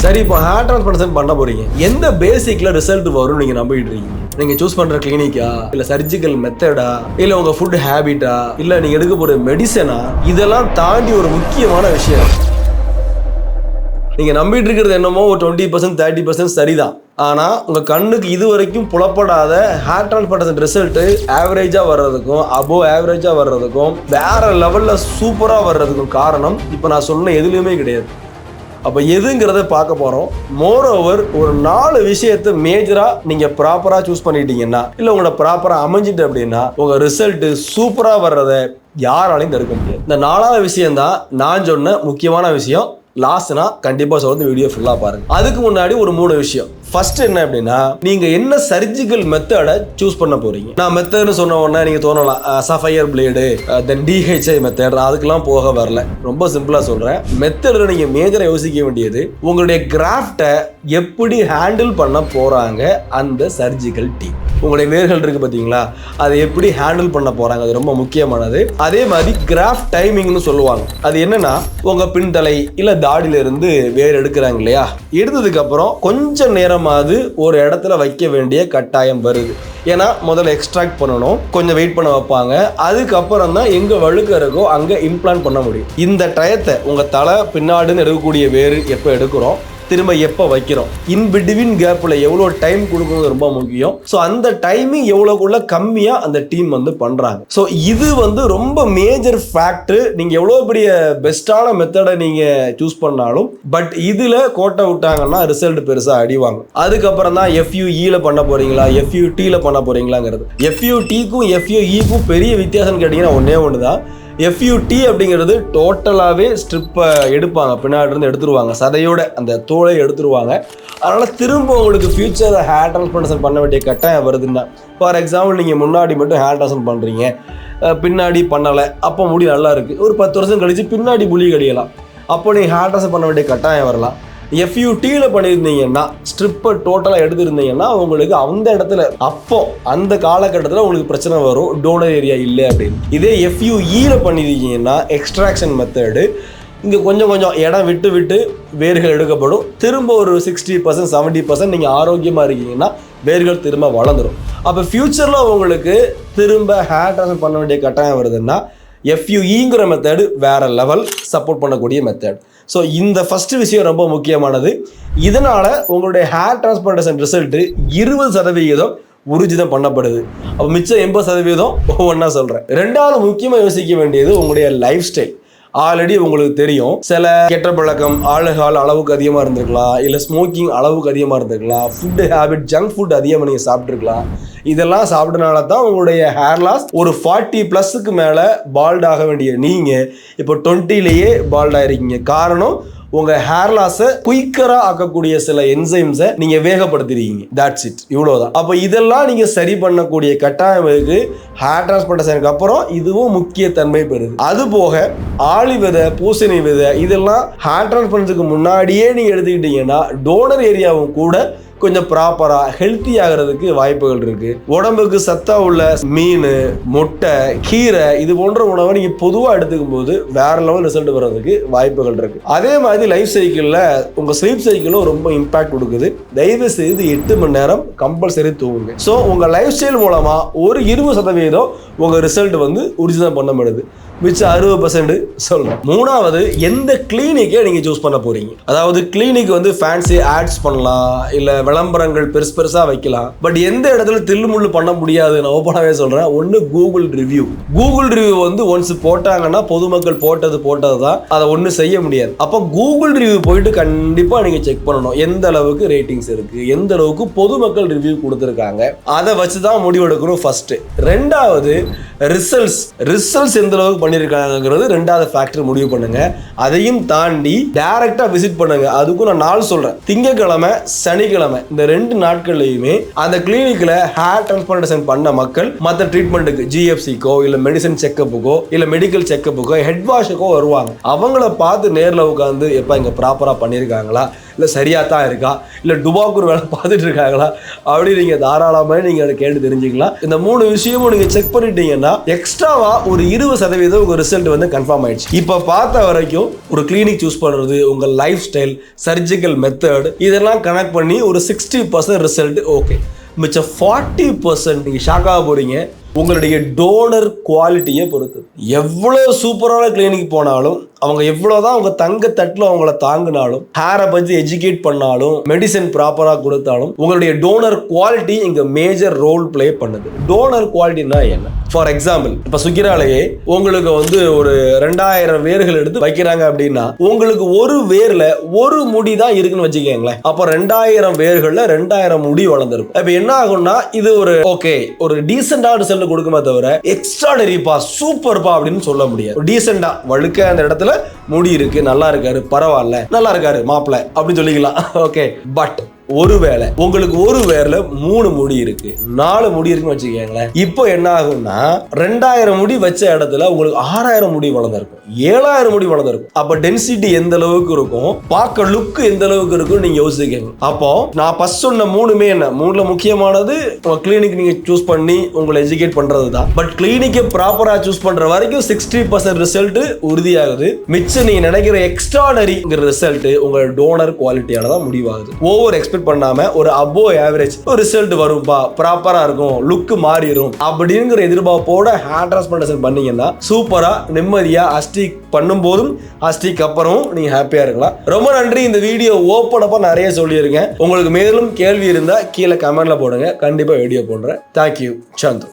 சரி இப்போ hair transplantation பண்ண போறீங்க? எந்த பேசிக்ல ரிசல்ட் வரும் நீங்க நம்பிட்டு இருக்கீங்க? நீங்க சூஸ் பண்ற கிளினிக்கா இல்ல சர்ஜிக்கல் மெத்தடா இல்ல உங்க ஃபுட் ஹேபிட்டா இல்ல நீங்க எடுக்க போற மெடிசனா இதெல்லாம் தாண்டி ஒரு முக்கியமான விஷயம். நீங்க நம்பிட்டு இருக்கிறது என்னமோ ஒரு டுவெண்ட்டி பர்சன்ட் தேர்ட்டி பர்சன்ட் சரிதான். ஆனா உங்க கண்ணுக்கு இது வரைக்கும் புலப்படாத ஹேர் டிரான்ஸ்பிளான்டேஷன் ரிசல்ட் ஆவரேஜா வர்றதுக்கும் அபோவ் ஆவரேஜா வர்றதுக்கும் வேற லெவல்ல சூப்பரா வர்றதுக்கும் காரணம் இப்போ நான் சொன்ன எதுலையுமே கிடையாது. அப்போ எதுங்கிறத பார்க்க போகிறோம் மோர் ஓவர் ஒரு நாலு விஷயத்தை மேஜராக நீங்கள் ப்ராப்பராக சூஸ் பண்ணிட்டீங்கன்னா இல்லை உங்களோட ப்ராப்பராக அமைஞ்சிட்டு அப்படின்னா உங்கள் ரிசல்ட்டு சூப்பராக வர்றதை யாராலையும் தடுக்க முடியாது. இந்த நாலாவது விஷயம்தான் நான் சொன்ன முக்கியமான விஷயம். லாஸ்ட்னா கண்டிப்பாக சொல்றது வீடியோ ஃபுல்லாக பாருங்கள் அதுக்கு முன்னாடி ஒரு மூணு விஷயம். ஃபர்ஸ்ட் என்ன அப்படின்னா நீங்க என்ன சர்ஜிக்கல் மெத்தடை சூஸ் பண்ண போறீங்க? நான் மெத்தட்னு சொன்ன உடனே நீங்க தோணலாம். Sapphire blade then DHI method அதுக்கெல்லாம் போக வரல. ரொம்ப சிம்பிளா சொல்றேன். மெத்தடில் நீங்க மேஜரா யோசிக்க வேண்டியது உங்களுடைய கிராஃப்டை எப்படி ஹேண்டில் பண்ண போறாங்க அந்த சர்ஜிக்கல் டீம் உங்களுடைய வேர்கள் இருக்கு பார்த்தீங்களா அதை எப்படி ஹேண்டில் பண்ண போறாங்க? அது ரொம்ப முக்கியமானது. அதே மாதிரி கிராஃப்ட் டைமிங்னு சொல்லுவாங்க. அது என்னன்னா உங்க பின்தலை இல்ல தாடியில இருந்து வேர் எடுக்கிறாங்க இல்லையா? எடுத்ததுக்கு அப்புறம் நேரம் நேரமாவது ஒரு இடத்துல வைக்க வேண்டிய கட்டாயம் வருது. ஏன்னா முதல்ல எக்ஸ்ட்ராக்ட் பண்ணணும். கொஞ்சம் வெயிட் பண்ண வைப்பாங்க. அதுக்கப்புறம் தான் எங்கே வழுக்க இருக்கோ அங்கே இம்ப்ளான் பண்ண முடியும். இந்த டயத்தை உங்கள் தலை பின்னாடின்னு எடுக்கக்கூடிய வேறு எப்போ எடுக்கிறோம்? திரும்ப எப்போ வைக்கிறோம்? இன் பிட்வீன் கேப்பில் எவ்வளோ டைம் கொடுக்குறது ரொம்ப முக்கியம். ஸோ அந்த டைமிங் எவ்வளோக்குள்ள கம்மியாக அந்த டீம் வந்து பண்ணுறாங்க ஸோ இது வந்து ரொம்ப மேஜர் ஃபேக்ட்ரு நீங்கள் எவ்வளோ பெரிய பெஸ்ட்டான மெத்தடை நீங்கள் சூஸ் பண்ணாலும் பட் இதில் கோட்டை விட்டாங்கன்னா ரிசல்ட் பெருசாக அடிவாங்க அதுக்கப்புறம் தான் எஃப்யூஇல பண்ண போறீங்களா? எஃப்யூடியில் பண்ண எஃப்யூ எஃப்யூடிக்கும் எஃப்யூஇக்கும் பெரிய வித்தியாசம்னு கேட்டிங்கன்னா ஒன்றே ஒன்று தான் எஃப்யூடி அப்படிங்கிறது டோட்டலாகவே ஸ்ட்ரிப்பை எடுப்பாங்க. பின்னாடி இருந்து எடுத்துருவாங்க. சதையோட அந்த தோலை எடுத்துருவாங்க. அதனால் திரும்ப உங்களுக்கு ஃப்யூச்சர் ஹேர் டிரான்ஸ்பிளான்டேஷன் பண்ண வேண்டிய கட்டாயம் வருதுன்னா ஃபார் எக்ஸாம்பிள் நீங்கள் முன்னாடி மட்டும் ஹேர் டிரான்ஸ்பிளான் பண்ணுறீங்க பின்னாடி பண்ணலை. அப்போ முடி நல்லா இருக்குது ஒரு பத்து வருஷம் கழித்து பின்னாடி புளி கழியலாம் அப்போ நீங்கள் ஹேர் டிரான்ஸ்ஃபர் பண்ண வேண்டிய கட்டாயம் வரலாம். எஃப்யூடியில் பண்ணியிருந்தீங்கன்னா ஸ்ட்ரிப்பை டோட்டலாக எடுத்திருந்தீங்கன்னா உங்களுக்கு அந்த இடத்துல அப்போ அந்த காலகட்டத்தில் உங்களுக்கு பிரச்சனை வரும். டோனர் ஏரியா இல்லை அப்படின்னு. இதே எஃப்யூஇல பண்ணியிருக்கீங்கன்னா எக்ஸ்ட்ராக்ஷன் மெத்தடு இங்கே கொஞ்சம் கொஞ்சம் இடம் விட்டு விட்டு வேர்கள் எடுக்கப்படும். திரும்ப ஒரு சிக்ஸ்டி பர்சன்ட் செவன்ட்டி பர்சன்ட் நீங்கள் ஆரோக்கியமாக இருக்கீங்கன்னா வேர்கள் திரும்ப வளர்ந்துடும் அப்போ ஃப்யூச்சரில் உங்களுக்கு திரும்ப ஹேர் ட்ரான்ஸ்ஃபர் பண்ண வேண்டிய கட்டாயம் வருதுன்னா எஃப்யூஇங்கிற மெத்தேடு வேற லெவல் சப்போர்ட் பண்ணக்கூடிய மெத்தேட் ஸோ இந்த ஃபஸ்ட்டு விஷயம் ரொம்ப முக்கியமானது. இதனால் உங்களுடைய ஹேர் டிரான்ஸ்பிளான்டேஷன் ரிசல்ட்டு இருபது சதவிகிதம் ஊர்ஜிதம் பண்ணப்படுது. அப்போ மிச்சம் எண்பது சதவீதம் ஒவ்வொன்றா சொல்கிறேன் ரெண்டாவது முக்கியமாக யோசிக்க வேண்டியது உங்களுடைய லைஃப் ஸ்டைல் ஆல்ரெடி உங்களுக்கு தெரியும். சில கெட்ட பழக்கம் ஆளுகால் அளவுக்கு அதிகமாக இருந்திருக்கலாம். இல்லை ஸ்மோக்கிங் அளவுக்கு அதிகமாக இருந்திருக்கலாம். ஃபுட்டு ஹேபிட் ஜங்க் ஃபுட் அதிகமாக நீங்கள் சாப்பிட்ருக்கலாம் இதெல்லாம் சாப்பிட்டனால தான் உங்களுடைய ஹேர் லாஸ் ஒரு ஃபார்ட்டி ப்ளஸுக்கு மேலே பால்ட் ஆக வேண்டிய நீங்கள் இப்போ டுவெண்ட்டிலேயே பால்ட் ஆகிருக்கீங்க காரணம் உங்க ஹேர் லாஸை குயிக்கரா ஆக்கக்கூடிய சில என்சைம்ஸை நீங்க வேகப்படுத்திருக்கீங்க. தட்ஸ் இட் இவ்வளவுதான். அப்போ இதெல்லாம் நீங்க சரி பண்ணக்கூடிய கட்டாயம் இருக்கு ஹேர் டிரான்ஸ்பிளான்டேஷனுக்கு அப்புறம் இதுவும் முக்கிய தன்மை பெறுது. அது போக ஆளி விதை பூசணி விதை இதெல்லாம் ஹேர் டிரான்ஸ்பிளான்ஸுக்கு முன்னாடியே நீங்க எடுத்துக்கிட்டீங்கன்னா டோனர் ஏரியாவும் கூட கொஞ்சம் ப்ராப்பரா ஹெல்த்தி ஆகிறதுக்கு வாய்ப்புகள் இருக்கு. உடம்புக்கு சத்தா உள்ள மீன் முட்டை கீரை இது போன்ற உணவை நீங்க பொதுவா எடுத்துக்கும் போது வேற லெவல் ரிசல்ட் வர்றதுக்கு வாய்ப்புகள் இருக்கு. அதே மாதிரி லைஃப் சைக்கிள்ல உங்க ஸ்லீப் சைக்கிளும் ரொம்ப இம்பாக்ட் கொடுக்குது. தயவு செய்து எட்டு மணி நேரம் கம்பல்சரி தூங்குங்க. ஸோ உங்க லைஃப் ஸ்டைல் மூலமா ஒரு இருபது சதவீதம் உங்க ரிசல்ட் வந்து உறுதிதான் பண்ணப்படுது. மிச்சம் அறுபது பர்சன்ட் சொல்லணும். மூணாவது எந்த கிளினிக்கை நீங்கள் சூஸ் பண்ண போறீங்க. அதாவது கிளினிக் வந்து ஃபேன்சி ஆட்ஸ் பண்ணலாம் இல்லை விளம்பரங்கள் பெருசு பெருசாக வைக்கலாம். பட் எந்த இடத்துல தில்லுமுள்ளு பண்ண முடியாது நான் ஓப்பனாகவே சொல்கிறேன் ஒன்று கூகுள் ரிவ்யூ கூகுள் ரிவ்யூ வந்து ஒன்ஸ் போட்டாங்கன்னா பொதுமக்கள் போட்டது போட்டது தான் அதை ஒன்றும் செய்ய முடியாது. அப்போ கூகுள் ரிவ்யூ போயிட்டு கண்டிப்பாக நீங்கள் செக் பண்ணணும். எந்த அளவுக்கு ரேட்டிங்ஸ் இருக்குது எந்த அளவுக்கு பொதுமக்கள் ரிவ்யூ கொடுத்துருக்காங்க. அதை வச்சு தான் முடிவெடுக்கணும் ஃபஸ்ட்டு ரெண்டாவது ரிசல்ட்ஸ் ரிசல்ட்ஸ் எந்த அளவுக்கு பண்ணியிருக்காங்கிறது ரெண்டாவது ஃபேக்டர் முடிவு பண்ணுங்க. அதையும் தாண்டி டைரக்டா விசிட் பண்ணுங்க. அதுக்கும் நான் நாள் சொல்றேன். திங்கக்கிழமை சனிக்கிழமை இந்த ரெண்டு நாட்கள்லையுமே அந்த கிளினிக்ல ஹேர் டிரான்ஸ்பிளான்டேஷன் பண்ண மக்கள் மற்ற ட்ரீட்மெண்ட்டுக்கு ஜிஎஃப்சிக்கோ இல்ல மெடிசன் செக்கப்புக்கோ இல்ல மெடிக்கல் செக்கப்புக்கோ ஹெட் வாஷுக்கோ வருவாங்க. அவங்கள பார்த்து நேரில் உட்காந்து எப்ப இங்க ப்ராப்பரா பண்ணியிருக்காங்களா இல்லை சரியாக தான் இருக்கா? இல்லை டுபாக்கூர் வேலை பார்த்துட்டு இருக்காங்களா? அப்படி நீங்கள் தாராளமாக நீங்கள் அதை கேட்டு தெரிஞ்சுக்கலாம். இந்த மூணு விஷயமும் நீங்கள் செக் பண்ணிட்டீங்கன்னா எக்ஸ்ட்ராவாக ஒரு இருபது சதவீதம் உங்கள் ரிசல்ட் வந்து கன்ஃபார்ம் ஆயிடுச்சு. இப்போ பார்த்த வரைக்கும் ஒரு கிளினிக் சூஸ் பண்ணுறது உங்கள் லைஃப் ஸ்டைல் சர்ஜிக்கல் மெத்தட் இதெல்லாம் கனெக்ட் பண்ணி ஒரு சிக்ஸ்டி பர்சன்ட் ரிசல்ட் ஓகே மிச்சம் ஃபார்ட்டி பர்சன்ட் நீங்கள் ஷாக்காக போகிறீங்க உங்களுடைய டோனர் குவாலிட்டியை பொறுத்து. எவ்வளோ சூப்பரான கிளினிக் போனாலும் அவங்க எவ்வளோதான் அவங்க தங்க தட்டில் அவங்கள தாங்கினாலும் ஹேரை பற்றி எஜுகேட் பண்ணாலும் மெடிசன் ப்ராப்பராக கொடுத்தாலும் உங்களுடைய டோனர் குவாலிட்டி இங்கே மேஜர் ரோல் ப்ளே பண்ணுது. டோனர் குவாலிட்டினா என்ன? ஃபார் எக்ஸாம்பிள் இப்போ சுக்கிராலேயே உங்களுக்கு வந்து ஒரு ரெண்டாயிரம் வேர்கள் எடுத்து வைக்கிறாங்க அப்படின்னா உங்களுக்கு ஒரு வேரில் ஒரு முடி தான் இருக்குன்னு வச்சுக்கோங்களேன். அப்போ ரெண்டாயிரம் வேர்களில் ரெண்டாயிரம் முடி வளர்ந்துருக்கும். இப்போ என்ன ஆகும்னா இது ஒரு ஓகே ஒரு டீசெண்டான ரிசல்ட் கொடுக்குமே தவிர எக்ஸ்ட்ராடரிப்பா சூப்பர்ப்பா அப்படின்னு சொல்ல முடியாது. டீசெண்டா வழுக்க அந்த இடத்துல முடி இருக்கு நல்லா இருக்காரு பரவாயில்ல நல்லா இருக்காரு மாப்பிள்ள அப்படின்னு சொல்லிக்கலாம். ஓகே பட் ஒருவேளை உங்களுக்கு ஒரு வேர்ல மூணு முடி இருக்கு. நாலு முடி இருக்குன்னு வச்சுக்கோங்களேன். இப்போ என்ன ஆகும்னா ரெண்டாயிரம் முடி வச்ச இடத்துல உங்களுக்கு ஆறாயிரம் முடி வளர்ந்துருக்கும். ஏழாயிரம் முடி வளர்ந்துருக்கும். அப்ப டென்சிட்டி எந்த அளவுக்கு இருக்கும்? பார்க்க லுக் எந்த அளவுக்கு இருக்கும் நீங்க யோசிக்கணும். அப்போ நான் ஃபர்ஸ்ட் சொன்ன மூணுமே என்ன? மூணுல முக்கியமானது உங்க கிளினிக் நீங்க சூஸ் பண்ணி உங்களை எஜுகேட் பண்றது தான். பட் கிளினிக்கை ப்ராப்பரா சூஸ் பண்ற வரைக்கும் சிக்ஸ்டி பர்சன்ட் ரிசல்ட் உறுதியாகுது. மிச்சம் நீங்க நினைக்கிற எக்ஸ்ட்ராடரிங்கிற ரிசல்ட் உங்க டோனர் குவாலிட்டியால தான் முடிவாகுது. ஓவர் எக்ஸ்பெக்ட் பண்ணாம ஒரு அபோ ஆவரேஜ் ரிசல்ட் வரும்பா ப்ராப்பரா இருக்கும் லுக் மாறிடும் அப்படிங்கிற எதிர்பார்ப்போட ஹேண்ட் டிரான்ஸ்பிளான்டேஷன் பண்ணீங்கன்னா சூப்பரா நிம்மதியா அஸ்டிக் பண்ணும்போதும் அஸ்டிக் அப்புறமும் நீங்க ஹாப்பியா இருக்கலாம். ரொம்ப நன்றி இந்த வீடியோ ஓப்பன் அப்ப நிறைய சொல்லியிருக்கேன். உங்களுக்கு மேலும் கேள்வி இருந்தா கீழே கமெண்ட்ல போடுங்க. கண்டிப்பா வீடியோ போடுறேன். தேங்க்யூ சந்து